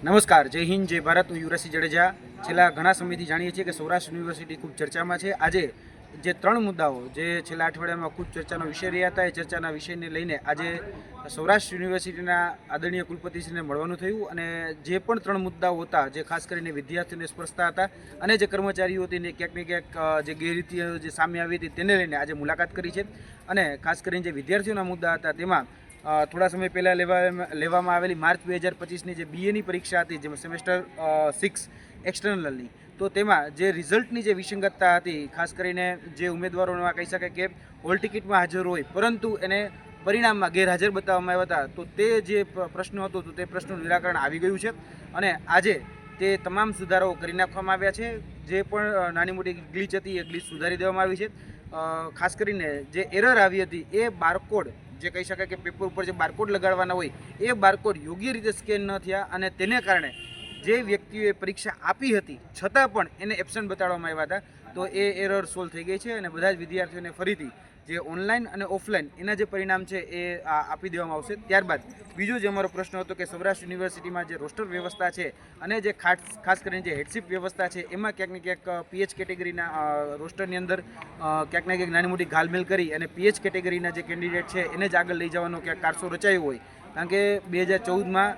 નમસ્કાર, જય હિન્દ, જય ભારત. હું યુવરાજસિંહ જડેજા. છેલ્લા ઘણા સમયથી જાણીએ છીએ કે સૌરાષ્ટ્ર યુનિવર્સિટી ખૂબ ચર્ચામાં છે. આજે જે ત્રણ મુદ્દાઓ, જે છેલ્લા અઠવાડિયામાં ખૂબ ચર્ચાનો વિષય રહ્યા હતા, એ ચર્ચાના વિષયને લઈને આજે સૌરાષ્ટ્ર યુનિવર્સિટીના આદરણીય કુલપતિશ્રીને મળવાનું થયું અને જે પણ ત્રણ મુદ્દાઓ હતા, જે ખાસ કરીને વિદ્યાર્થીઓને સ્પર્શતા હતા અને જે કર્મચારીઓ હતી ને ક્યાંક ને ક્યાંક જે ગેરરીતિઓ જે સામે આવી હતી, તેને લઈને આજે મુલાકાત કરી છે. અને ખાસ કરીને જે વિદ્યાર્થીઓના મુદ્દા હતા, તેમાં થોડા સમય પહેલાં લેવા લેવામાં આવેલી માર્ચ બે હજાર પચીસની જે બીએની પરીક્ષા હતી, જેમાં સેમેસ્ટર સિક્સ એક્સટર્નલની તો તેમાં જે રિઝલ્ટની જે વિસંગતતા હતી, ખાસ કરીને જે ઉમેદવારોમાં કહી શકાય કે હોલ ટિકિટમાં હાજર હોય, પરંતુ એને પરિણામમાં ગેરહાજર બતાવવામાં આવ્યા હતા, તો તે જે પ્રશ્ન હતો, તો તે પ્રશ્નનું નિરાકરણ આવી ગયું છે. અને આજે તે તમામ સુધારાઓ કરી નાખવામાં આવ્યા છે. જે પણ નાની મોટી ગ્લીચ હતી, એ ગ્લીચ સુધારી દેવામાં આવી છે. ખાસ કરીને જે એરર આવી હતી, એ બારકોડ જે કહી શકાય કે પેપર ઉપર જે બારકોડ લગાડવાના હોય, એ બારકોડ યોગ્ય રીતે સ્કેન ન થયા અને તેને કારણે જે વ્યક્તિઓએ પરીક્ષા આપી હતી, છતાં પણ એને એબસન્ટ બતાડવામાં આવ્યા હતા, તો એ એરર સોલ્વ થઈ ગઈ છે અને બધા જ વિદ્યાર્થીઓને ફરીથી જે ઓનલાઈન અને ઓફલાઈન એના જે પરિણામ છે એ આપી દેવામાં આવશે. ત્યારબાદ બીજો જે અમારો પ્રશ્ન હતો કે સૌરાષ્ટ્ર યુનિવર્સિટીમાં જે રોસ્ટર વ્યવસ્થા છે અને જે ખાસ ખાસ કરીને જે હેડશીપ વ્યવસ્થા છે, એમાં ક્યાંક ને ક્યાંક પીએચ કેટેગરીના રોસ્ટરની અંદર ક્યાંક ને ક્યાંક નાની મોટી ઘાલમેલ કરી અને પીએચ કેટેગરીના જે કેન્ડિડેટ છે એને જ આગળ લઈ જવાનો ક્યાંક કારસો રચાયો હોય. કારણ કે બે હજાર ચૌદમાં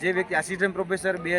જે વ્યક્તિ આસિસ્ટન્ટ પ્રોફેસર બે